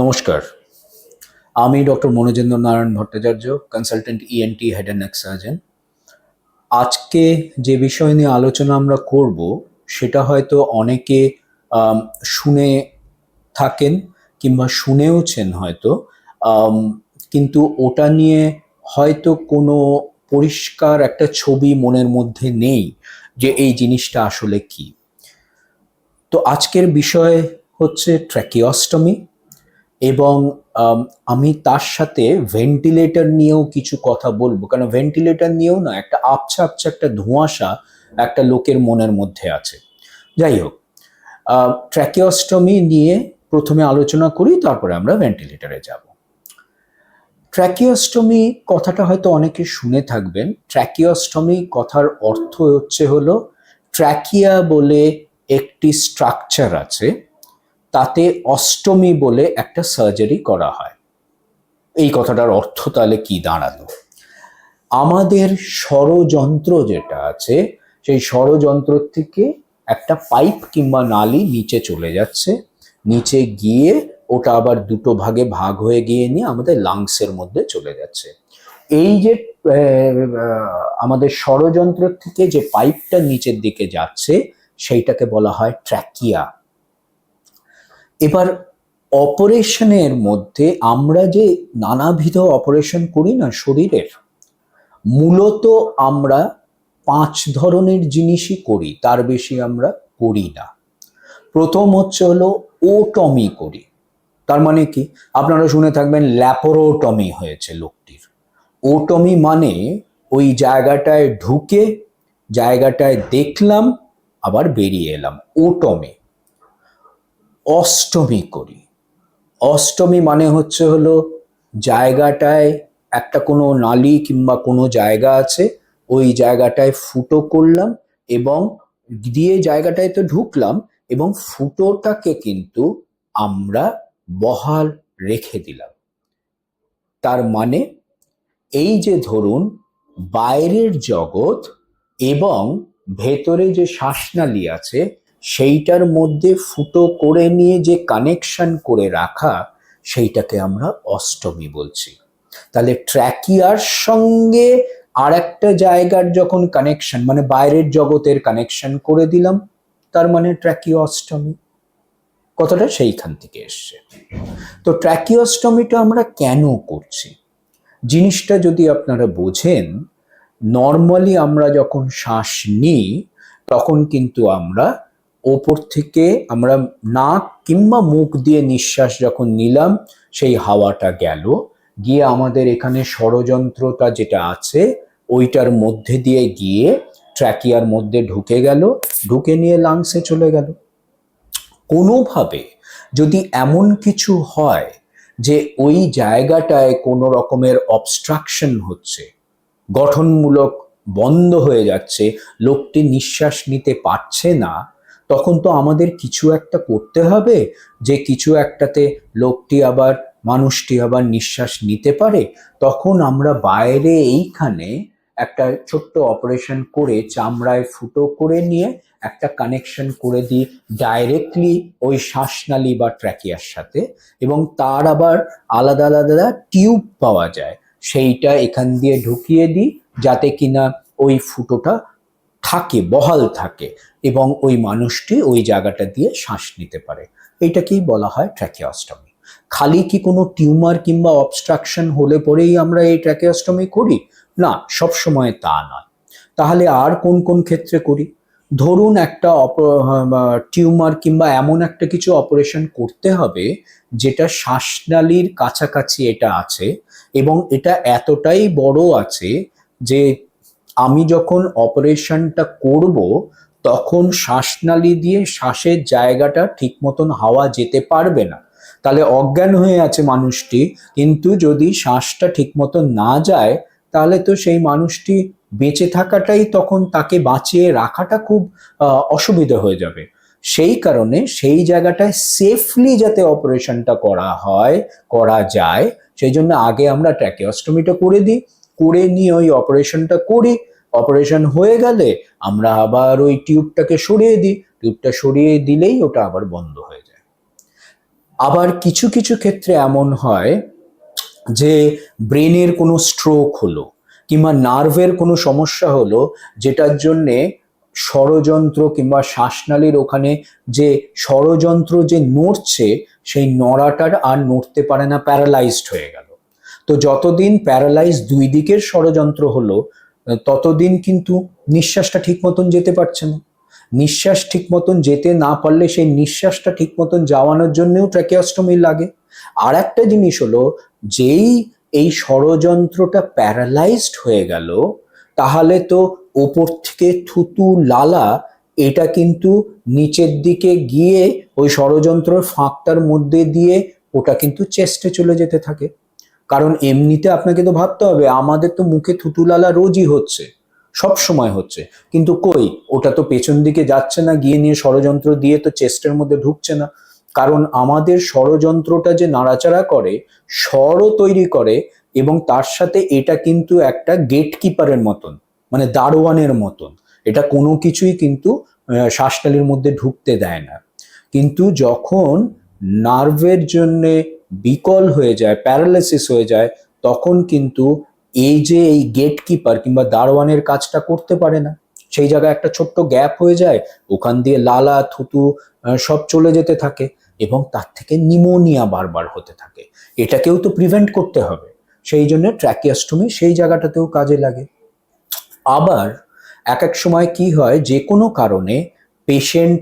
নমস্কার। আমি doctor Manojendra Narayan Bhattacharya consultant ENT head and neck surgeon আজকে যে বিষয় নিয়ে আলোচনা আমরা করব, সেটা হয়তো অনেকে শুনে থাকেন কিংবা শুনেওছেন হয়তো কিন্তু ওটা নিয়ে হয়তো কোনো পরিষ্কার একটা ছবি মনের মধ্যে নেই যে এই জিনিসটা আসলে কি। তো আজকের বিষয় হচ্ছে ট্র্যাকিওস্টমি এবং, আমি তার সাথে ভেন্টিলেটর নিয়েও কিছু কথা বলব। কারণ ভেন্টিলেটর নিয়েও না, একটা আবছা আবছা একটা ধোঁয়াশা একটা লোকের মনের মধ্যে আছে। যাই হোক ট্র্যাকিওস্টমি নিয়ে প্রথমে আলোচনা করি, তারপরে আমরা ভেন্টিলেটরে যাব। ট্র্যাকিওস্টমি কথাটা হয়তো অনেকে শুনে থাকবেন। ট্র্যাকিওস্টমি কথার অর্থ হচ্ছে হলো ট্র্যাকিয়া বলে একটি স্ট্রাকচার আছে। তাতে অষ্টমী বলে একটা সার্জারি করা হয়। এই কথাটার অর্থ তাহলে কি দাঁড়াল? আমাদের ষড়যন্ত্র যেটা আছে, সেই ষড়যন্ত্র থেকে একটা পাইপ কিংবা নালি নিচে চলে যাচ্ছে। নিচে গিয়ে ওটা আবার দুটো ভাগে ভাগ হয়ে গিয়ে নিয়ে আমাদের লাংসের মধ্যে চলে যাচ্ছে। এই যে আমাদের ষড়যন্ত্র থেকে যে পাইপটা নিচের দিকে যাচ্ছে, সেইটাকে বলা হয় ট্র্যাকিয়া এবার অপারেশনের মধ্যে আমরা যে নানাবিধ অপারেশন করি না শরীরের, মূলত আমরা পাঁচ ধরনের জিনিসই করি, তার বেশি আমরা করি না। প্রথম হচ্ছে হলো ওটমি করি, তার মানে কি? আপনারা শুনে থাকবেন ল্যাপোরোটমি হয়েছে লোকটির। ওটমি মানে ওই জায়গাটায় ঢুকে, জায়গাটায় দেখলাম, আবার বেরিয়ে এলাম। ওটমি অষ্টমী করি। অষ্টমী মানে হচ্ছে হলো জায়গাটায় একটা কোনো নালি কিংবা কোনো জায়গা আছে, ওই জায়গাটায় ফুটো করলাম এবং দিয়ে জায়গাটায় তো ঢুকলাম এবং ফুটোটাকে কিন্তু আমরা বহাল রেখে দিলাম। তার মানে এই যে ধরুন বাইরের জগৎ এবং ভেতরে যে শ্বাসনালী আছে সেইটার মধ্যে ফুটো করে নিয়ে যে কানেকশন করে রাখা, সেইটাকে আমরা অষ্টমী বলছি। তাহলে ট্র্যাকিয়ার সঙ্গে আর একটা জায়গার যখন কানেকশন মানে বাইরের জগতের কানেকশন করে দিলাম, তার মানে ট্র্যাকিও অষ্টমী। কথাটা সেইখান থেকে এসছে। তো ট্র্যাকিওস্টমিটা আমরা কেন করছি? জিনিসটা যদি আপনারা বোঝেন নর্মালি আমরা যখন শ্বাস নিই, তখন কিন্তু আমরা ওপর থেকে আমরা নাক কিংবা মুখ দিয়ে নিঃশ্বাস যখন নিলাম, সেই হাওয়াটা গেল। গিয়ে আমাদের এখানে ষড়যন্ত্রটা যেটা আছে, ওইটার মধ্যে দিয়ে গিয়ে ট্র্যাকিয়ার মধ্যে ঢুকে গেল, ঢুকে নিয়ে লাংসে চলে গেল। কোনোভাবে যদি এমন কিছু হয় যে ওই জায়গাটায় কোনো রকমের অবস্ট্রাকশন হচ্ছে, গঠনমূলক বন্ধ হয়ে যাচ্ছে, লোকটি নিঃশ্বাস নিতে পারছে না তখন তো আমাদের কিছু একটা করতে হবে, যে কিছু একটাতে লোকটি আবার, মানুষটি আবার নিঃশ্বাস নিতে পারে, তখন আমরা বাইরে এইখানে একটা ছোট্ট অপারেশন করে চামড়ায় ফুটো করে নিয়ে একটা কানেকশন করে দিই ডাইরেক্টলি ওই শ্বাসনালী বা ট্র্যাকিয়ার সাথে এবং তার আবার আলাদা আলাদা টিউব পাওয়া যায়। সেইটা এখান দিয়ে ঢুকিয়ে দিই যাতে কিনা ওই ফুটোটা থাকে, বহাল থাকে। এবং ওই মানুষটি ওই জায়গাটা দিয়ে শ্বাস নিতে পারে। এইটাকেই বলা হয় ট্র্যাকিওস্টমি। খালি কি কোনো টিউমার কিংবা অবস্ট্রাকশন হলে পরেই আমরা এই ট্র্যাকিওস্টমি করি? না, সব সময় তা নয়। তাহলে আর কোন কোন ক্ষেত্রে করি? ধরুন একটা টিউমার কিংবা এমন একটা কিছু অপারেশন করতে হবে যেটা শ্বাসনালীর কাছাকাছি এটা আছে এবং এটা এতটাই বড় আছে যে আমি যখন অপারেশনটা করব তখন শ্বাসনালী দিয়ে শ্বাসের জায়গাটা ঠিক মতন হাওয়া যেতে পারবে না। তাহলে অজ্ঞান হয়ে আছে মানুষটি, কিন্তু যদি শ্বাসটা ঠিক মতন না যায়, তাহলে তো সেই মানুষটি বেঁচে থাকাটাই তখন তাকে বাঁচিয়ে রাখাটা খুব অসুবিধা হয়ে যাবে। সেই কারণে সেই জায়গাটায় সেফলি যাতে অপারেশনটা করা হয়, করা যায়, সেই জন্য আগে আমরা ট্র্যাকিওস্টমিটা করে দিই, করে নিয়ে ওই অপারেশনটা করি অপারেশন হয়ে গেলে আমরা আবার ওই টিউবটাকে সরিয়ে দিই। টিউবটা সরিয়ে দিলেই ওটা আবার বন্ধ হয়ে যায়। আবার কিছু কিছু ক্ষেত্রে এমন হয় যে ব্রেনের কোনো স্ট্রোক হলো কিংবা নার্ভের কোনো সমস্যা হলো যেটার জন্যে ষড়যন্ত্র কিংবা শ্বাসনালীর ওখানে যে ষড়যন্ত্র যে নড়ছে সেই নড়াটার আর নড়তে পারে না প্যারালাইজড হয়ে গেল। তো যতদিন প্যারালাইজ দুই দিকের ষড়যন্ত্র হলো ততদিন কিন্তু নিঃশ্বাসটা ঠিক মতন যেতে পারছে না। নিঃশ্বাস ঠিক মতন যেতে না পারলে সেই নিঃশ্বাসটা ঠিক মতন যাওয়ানোর জন্যও ট্র্যাকিওস্টমি লাগে। আর একটা জিনিস হলো, যেই এই ষড়যন্ত্রটা প্যারালাইজড হয়ে গেল, তাহলে তো ওপর থেকে থুতু লালা, এটা কিন্তু নিচের দিকে গিয়ে ওই ষড়যন্ত্রের ফাঁকটার মধ্যে দিয়ে ওটা কিন্তু চেস্টে চলে যেতে থাকে। কারণ এমনিতে আপনাকে তো ভাবতে হবে আমাদের তো মুখে থুতুলালা রোজই হচ্ছে সব সময় হচ্ছে। কিন্তু কই ওটা তো পেছন দিকে যাচ্ছে না গিয়ে নিয়ে ষড়যন্ত্র দিয়ে তো চেস্টের মধ্যে ঢুকছে না। কারণ আমাদের ষড়যন্ত্রটা যে নাড়াচাড়া করে স্বরও তৈরি করে এবং তার সাথে এটা কিন্তু একটা গেট কিপারের মতন মানে দারোয়ানের মতন। এটা কোনো কিছুই কিন্তু আহ, শ্বাসনালীর মধ্যে ঢুকতে দেয় না। কিন্তু যখন নার্ভের জন্যে বিকল হয়ে যায় প্যারালাইসিস হয়ে যায়, তখন কিন্তু এই যে এই গেট কিপার কিংবা দারোয়ানের কাজটা করতে পারে না। সেই জায়গায় একটা ছোট্ট গ্যাপ হয়ে যায়, ওখান দিয়ে লালা, থুতু সব চলে যেতে থাকে এবং তার থেকে নিমোনিয়া বারবার হতে থাকে। এটাকেও তো প্রিভেন্ট করতে হবে। সেই জন্য ট্র্যাকিয়াস্টমি সেই জায়গাটাতেও কাজে লাগে। আবার এক এক সময় কি হয়, যে কোনো কারণে পেশেন্ট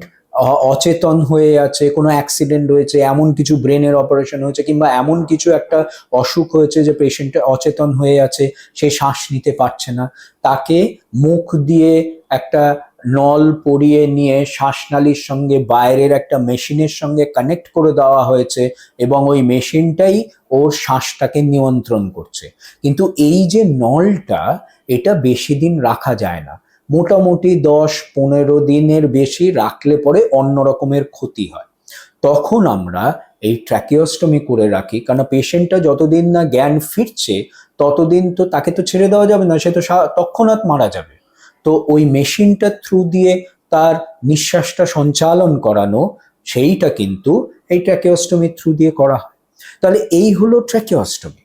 অচেতন হয়ে আছে, কোনো অ্যাক্সিডেন্ট হয়েছে এমন কিছু ব্রেনের অপারেশন হয়েছে কিংবা এমন কিছু একটা অসুখ হয়েছে যে পেশেন্ট অচেতন হয়ে আছে, সে শ্বাস নিতে পারছে না। তাকে মুখ দিয়ে একটা নল পরিয়ে নিয়ে শ্বাসনালীর সঙ্গে, বাইরের একটা মেশিনের সঙ্গে কানেক্ট করে দেওয়া হয়েছে এবং ওই মেশিনটাই ওর শ্বাসটাকে নিয়ন্ত্রণ করছে। কিন্তু এই যে নলটা, এটা বেশি দিন রাখা যায় না। মোটামুটি দশ পনেরো দিনের বেশি রাখলে পরে অন্য রকমের ক্ষতি হয়। তখন আমরা এই ট্র্যাকিওস্টমি করে রাখি কারণ পেশেন্টটা যতদিন না জ্ঞান ফিরছে, ততদিন তো তাকে তো ছেড়ে দেওয়া যাবে না, সে তো তৎক্ষণাৎ মারা যাবে। তো ওই মেশিনটা থ্রু দিয়ে তার নিঃশ্বাসটা সঞ্চালন করানো, সেইটা কিন্তু এই ট্র্যাকিওস্টমির থ্রু দিয়ে করা হয়। তাহলে এই হলো ট্র্যাকিওস্টমি।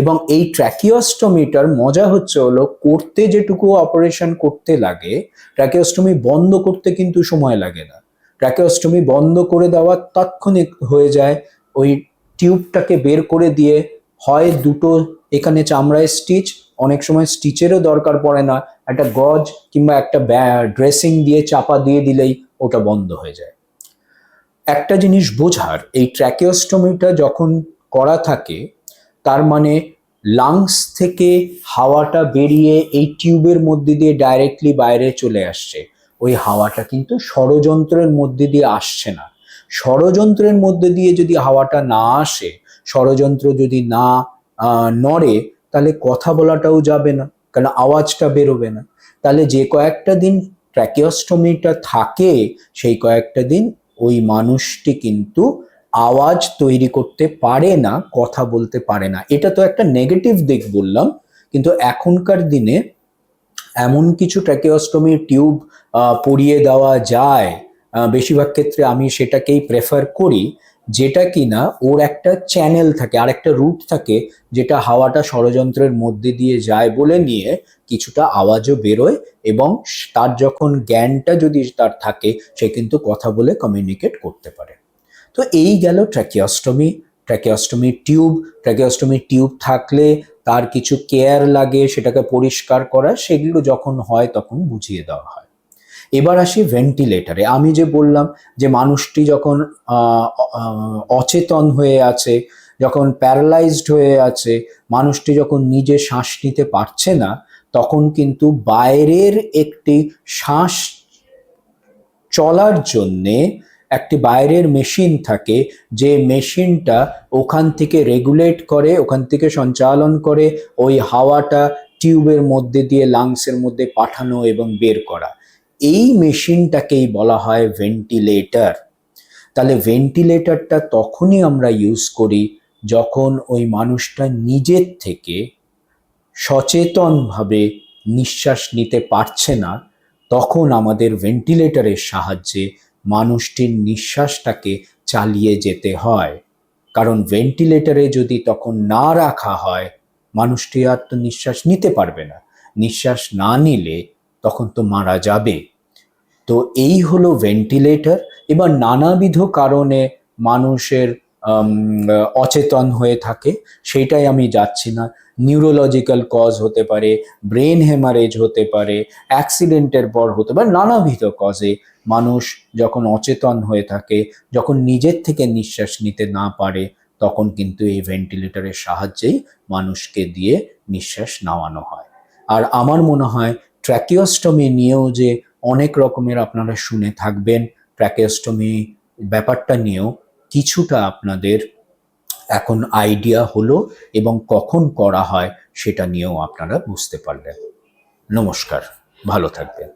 এবং এই ট্র্যাকিওস্টমিটার মজা হচ্ছে হলো করতে যেটুকু অপারেশন করতে লাগে ট্র্যাকিওস্টমি বন্ধ করতে কিন্তু সময় লাগে না। ট্র্যাকিওস্টমি বন্ধ করে দেওয়া তাৎক্ষণিক হয়ে যায়, ওই টিউবটাকে বের করে দিয়ে হয় দুটো, এখানে চামড়ায় স্টিচ অনেক সময় স্টিচেরও দরকার পড়ে না, একটা গজ কিংবা একটা ড্রেসিং দিয়ে চাপা দিয়ে দিলেই ওটা বন্ধ হয়ে যায়। একটা জিনিস বোঝার, এই ট্র্যাকিওস্টমিটা যখন করা থাকে তার মানে লাংস থেকে হাওয়াটা বেরিয়ে এই টিউবের মধ্যে দিয়ে ডাইরেক্টলি বাইরে চলে আসছে। ওই হাওয়াটা কিন্তু ষড়যন্ত্রের মধ্যে দিয়ে আসছে না। ষড়যন্ত্রের মধ্যে দিয়ে যদি হাওয়াটা না আসে, ষড়যন্ত্র যদি না নড়ে, তাহলে কথা বলাটাও যাবে না, কারণ আওয়াজটা বেরোবে না। তাহলে যে কয়েকটা দিন ট্র্যাকিওস্টমিটা থাকে, সেই কয়েকটা দিন ওই মানুষটি কিন্তু আওয়াজ তৈরি করতে পারে না, কথা বলতে পারে না। এটা তো একটা নেগেটিভ দিক বললাম, কিন্তু এখনকার দিনে এমন কিছু ট্র্যাকিওস্টমির টিউব পরিয়ে দেওয়া যায় বেশিরভাগ ক্ষেত্রে আমি সেটাকেই প্রেফার করি, যেটা কিনা ওর একটা চ্যানেল থাকে আর একটা রুট থাকে, যেটা হাওয়াটা ষড়যন্ত্রের মধ্যে দিয়ে যায় বলে নিয়ে কিছুটা আওয়াজও বেরোয় এবং তার যখন জ্ঞানটা যদি তার থাকে, সে কিন্তু কথা বলে কমিউনিকেট করতে পারে। তো এই গেল tracheostomy tracheostomy tube tracheostomy tube থাকলে তার কিছু কেয়ার লাগে, সেটাকে পরিষ্কার করা, সেগুলো যখন হয় তখন বুঝিয়ে দেওয়া হয়। এবার আসি ভেন্টিলেটারে। আমি যে বললাম যে মানুষটি যখন অচেতন হয়ে আছে, যখন প্যারালাইজড হয়ে আছে, মানুষটি যখন নিজে শ্বাস নিতে পারছে না, তখন কিন্তু বাইরের একটি শ্বাস চলার জন্যে একটি বাইরের মেশিন থাকে, যে মেশিনটা ওখান থেকে রেগুলেট করে, ওখান থেকে সঞ্চালন করে, ওই হাওয়াটা টিউবের মধ্যে দিয়ে লাংসের মধ্যে পাঠানো এবং বের করা। এই মেশিনটাকেই বলা হয় ভেন্টিলেটর তাহলে ভেন্টিলেটরটা তখনই আমরা ইউজ করি যখন ওই মানুষটা নিজের থেকে সচেতনভাবে নিঃশ্বাস নিতে পারছে না, তখন আমাদের ভেন্টিলেটরের সাহায্যে মানুষটির নিঃশ্বাসটাকে চালিয়ে যেতে হয়। কারণ ভেন্টিলেটরে যদি তখন না রাখা হয়, মানুষটি আর তো নিঃশ্বাস নিতে পারবে না। নিঃশ্বাস না নিলে তখন তো মারা যাবে। তো এই হলো ভেন্টিলেটর এবার নানাবিধ কারণে মানুষের অচেতন হয়ে থাকে। সেটাই আমি যাচ্ছি না। নিউরোলজিক্যাল কজ হতে পারে ব্রেন হেমারেজ হতে পারে অ্যাক্সিডেন্টের পর হতে পারে, নানাবিধ কজে মানুষ যখন অচেতন হয়ে থাকে, যখন নিজের থেকে নিঃশ্বাস নিতে না পারে, তখন কিন্তু এই ভেন্টিলেটরের সাহায্যেই মানুষকে দিয়ে নিঃশ্বাস নেওয়ানো হয়। আর আমার মনে হয় ট্র্যাকিওস্টমি নিয়েও যে অনেক রকমের আপনারা শুনে থাকবেন ট্র্যাকিওস্টমি ব্যাপারটা নিয়েও কিছুটা আপনাদের এখন আইডিয়া হলো এবং কখন করা হয় সেটা নিয়েও আপনারা বুঝতে পারলেন নমস্কার, ভালো থাকবেন।